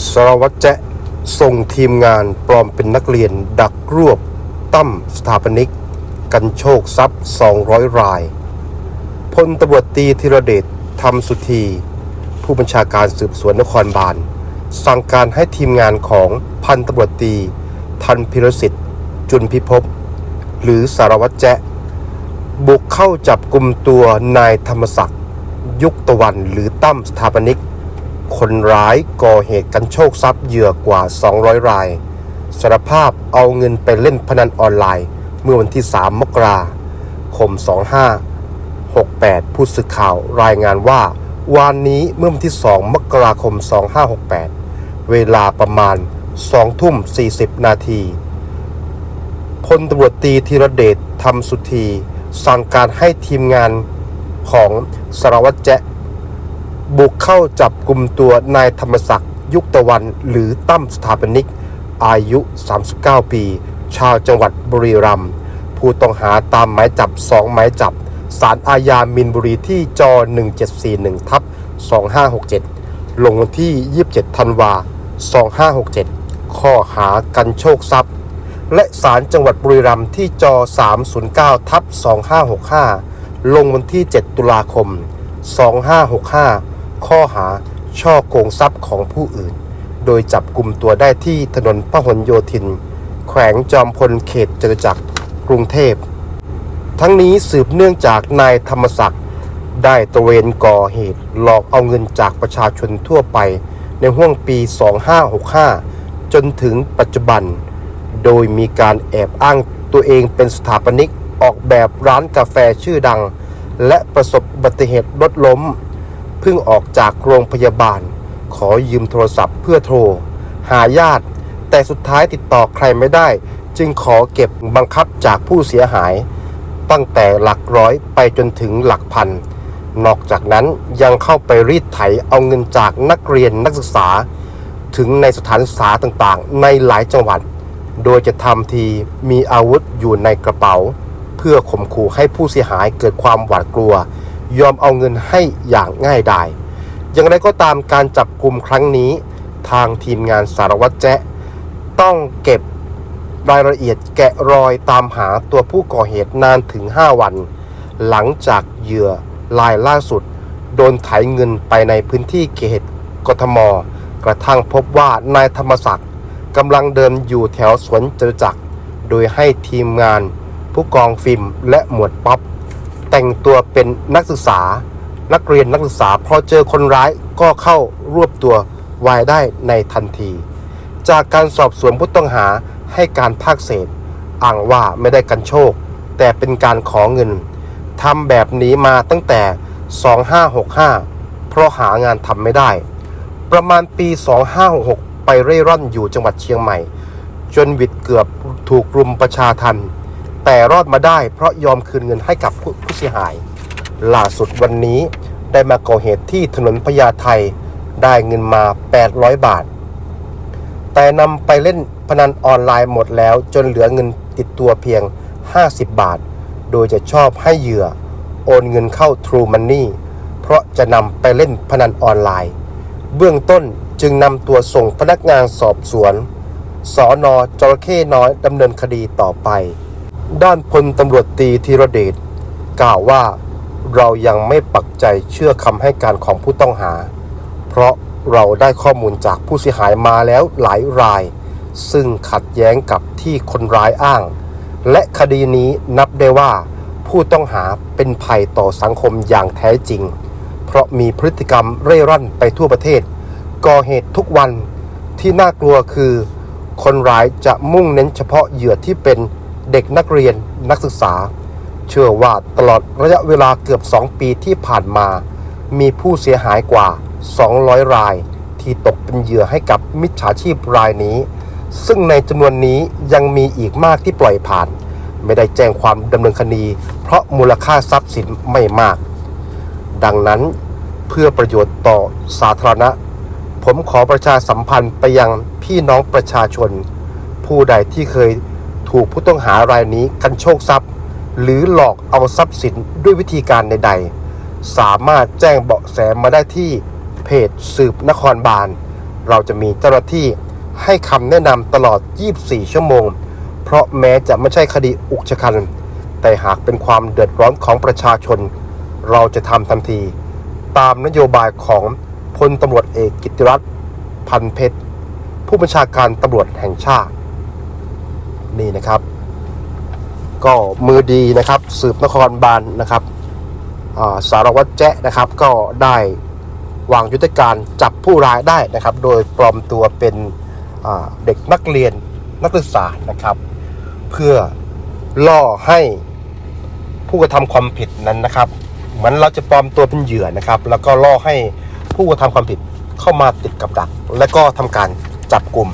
สารวัตรแจ๊ส่งทีมงานปลอมเป็นนักเรียนดักรวบตั้มสถาปนิก กันโชคทรัพย์ 200 ราย พลตำรวจตีธีรเดชธรรมสุธี ผู้บัญชาการสืบสวนนครบาล สั่งการให้ทีมงานของพันตำรวจตี ทันพิรสิทธิ์ จุนพิภพหรือสารวัตรแจ๊บุกเข้าจับกลุ่มตัวนายธรรมศักดิ์ยุคตะวันหรือตั้มสถาปนิก คนร้ายก่อเหตุกันโชคทรัพย์เหยื่อกว่า 200 รายสารภาพเอาเงินไปเล่นพนันออนไลน์ เมื่อวันที่ 3 มกราคม 2568 ผู้สื่อข่าวรายงานว่าวันนี้เมื่อวันที่ 2 มกราคม 2568 เวลาประมาณ 2 ทุ่ม 40 นาทีพลตำรวจตีธีรเดชธรรมสุธี สั่งการให้ทีมงานของสารวัตรแจ๊ บุกเข้าจับกลุ่มตัวนายธรรมศักดิ์ยุคตะวันหรือตั้มสถาปนิก อายุ 39 ปี ชาวจังหวัดบุรีรัมย์ผู้ต้องหาตามหมายจับ 2 หมายจับสารอาญามินบุรีที่จอ1741ทับ2567 ลงวันที่ 27 ธันวา 2567 ข้อหากันโชคทรัพย์ และศาลจังหวัดบุรีรัมย์ที่จอ309ทับ2565 ลงวันที่ 7 ตุลาคม 2565 ข้อหาช่อโกงทรัพย์ของผู้อื่น โดยจับกลุ่มตัวได้ที่ถนนพหลโยธิน แขวงจอมพลเขตจตุจักรกรุงเทพ ทั้งนี้สืบเนื่องจากนายธรรมศักดิ์ได้ตระเวนก่อเหตุหลอกเอาเงินจากประชาชนทั่วไปในห้วงปี 2565 จนถึงปัจจุบัน โดยมีการแอบอ้างตัวเองเป็นสถาปนิกออกแบบร้านกาแฟชื่อดัง และประสบอุบัติเหตุรถล้ม เพิ่งออกจากโรงพยาบาล ขอยืมโทรศัพท์เพื่อโทร หาญาติ แต่สุดท้ายติดต่อใครไม่ได้ จึงขอเก็บบังคับจากผู้เสียหาย ตั้งแต่หลักร้อยไปจนถึงหลักพัน นอกจากนั้นยังเข้าไปรีดไถเอาเงินจากนักเรียนนักศึกษา ถึงในสถานศึกษาต่างๆ ในหลายจังหวัด โดยจะทำทีมีอาวุธอยู่ในกระเป๋า เพื่อข่มขู่ให้ผู้เสียหายเกิดความหวาดกลัว ยอมเอาเงินให้อย่างง่ายดาย อย่างไรก็ตามการจับกลุ่มครั้งนี้ ทางทีมงานสารวัตรแจ๊ต้องเก็บรายละเอียดแกะรอยตามหาตัวผู้ก่อเหตุนานถึง 5 วัน หลังจากเหยื่อรายล่าสุด โดนไถเงินไปในพื้นที่เขตกทม กระทั่งพบว่านายธรรมศักดิ์กำลังเดินอยู่แถวสวนจตุจักร โดยให้ทีมงานผู้กองฟิล์มและหมวดป๊อป แต่งตัวเป็นนักศึกษา นักเรียนนักศึกษาพอเจอคนร้ายก็เข้ารวบตัวไว้ได้ในทันที จากการสอบสวนผู้ต้องหาให้การภาคเศษ อ้างว่าไม่ได้กันโชค แต่เป็นการขอเงินทำแบบนี้มาตั้งแต่ 2565 เพราะหางานทำไม่ได้ ประมาณปี 2566 ไปเร่ร่อนอยู่จังหวัดเชียงใหม่ จนวิดเกือบถูกรุมประชาทัน แต่รอดมาได้เพราะยอมคืนเงินให้กับผู้เสียหาย ล่าสุดวันนี้ได้มาก่อเหตุที่ถนนพญาไทได้เงินมา 800 บาท แต่นำไปเล่นพนันออนไลน์หมดแล้วจนเหลือเงินติดตัวเพียง 50 บาท โดยจะชอบให้เหยื่อ โอนเงินเข้า True Money เพราะจะนำไปเล่นพนันออนไลน์ เบื้องต้นจึงนำตัวส่งพนักงานสอบสวน สอนอจระเข้น้อยดำเนินคดีต่อไป ด้านพลตำรวจตีธีรเดชกล่าวว่าเรายังไม่ปักใจเชื่อคำให้การของผู้ต้องหา เพราะเราได้ข้อมูลจากผู้เสียหายมาแล้วหลายราย ซึ่งขัดแย้งกับที่คนร้ายอ้าง และคดีนี้นับได้ว่า ผู้ต้องหาเป็นภัยต่อสังคมอย่างแท้จริง เพราะมีพฤติกรรมเร่ร่อนไปทั่วประเทศ ก่อเหตุทุกวันที่น่ากลัวคือ คนร้ายจะมุ่งเน้นเฉพาะเหยื่อที่เป็น เด็กนักเรียนนักศึกษา เชื่อว่าตลอดระยะเวลาเกือบ 2 ปีที่ผ่านมา มีผู้เสียหายกว่า 200 ราย ที่ตกเป็นเหยื่อให้กับมิจฉาชีพรายนี้ ซึ่งในจำนวนนี้ยังมีอีกมากที่ปล่อยผ่าน ไม่ได้แจ้งความดำเนินคดี เพราะมูลค่าทรัพย์สินไม่มาก ดังนั้นเพื่อประโยชน์ต่อสาธารณะ ผมขอประชาสัมพันธ์ไปยังพี่น้องประชาชน ผู้ใดที่เคย ถูกผู้ต้องหารายนี้กันโชคทรัพย์ หรือหลอกเอาทรัพย์สินด้วยวิธีการใด ๆ สามารถแจ้งเบาะแสมาได้ที่เพจสืบนครบาล เราจะมีเจ้าหน้าที่ให้คำแนะนำตลอด 24 ชั่วโมง เพราะแม้จะไม่ใช่คดีอุกชะกัน แต่หากเป็นความเดือดร้อนของประชาชน เราจะทำทันที ตามนโยบายของพลตำรวจเอกกิติรัตน์พันเพชรผู้บัญชาการตำรวจแห่งชาติ นี่นะครับ ก็มือดีนะครับ สืบนครบาลนะครับาสารวัตรแจ๊ะนะครับ ก็ได้วางยุทธการจับผู้ร้ายได้นะครับ โดยปลอมตัวเป็นเด็กนักเรียนนักศึกษานะครับ เพื่อล่อให้ผู้กระทำความผิดนั้นนะครับเหมือนเราจะปลอมตัวเป็นเหยื่อนะครับ แล้วก็ล่อให้ผู้กระทำความผิดเข้ามาติดกับดัก และก็ทำการจับกลุ่ม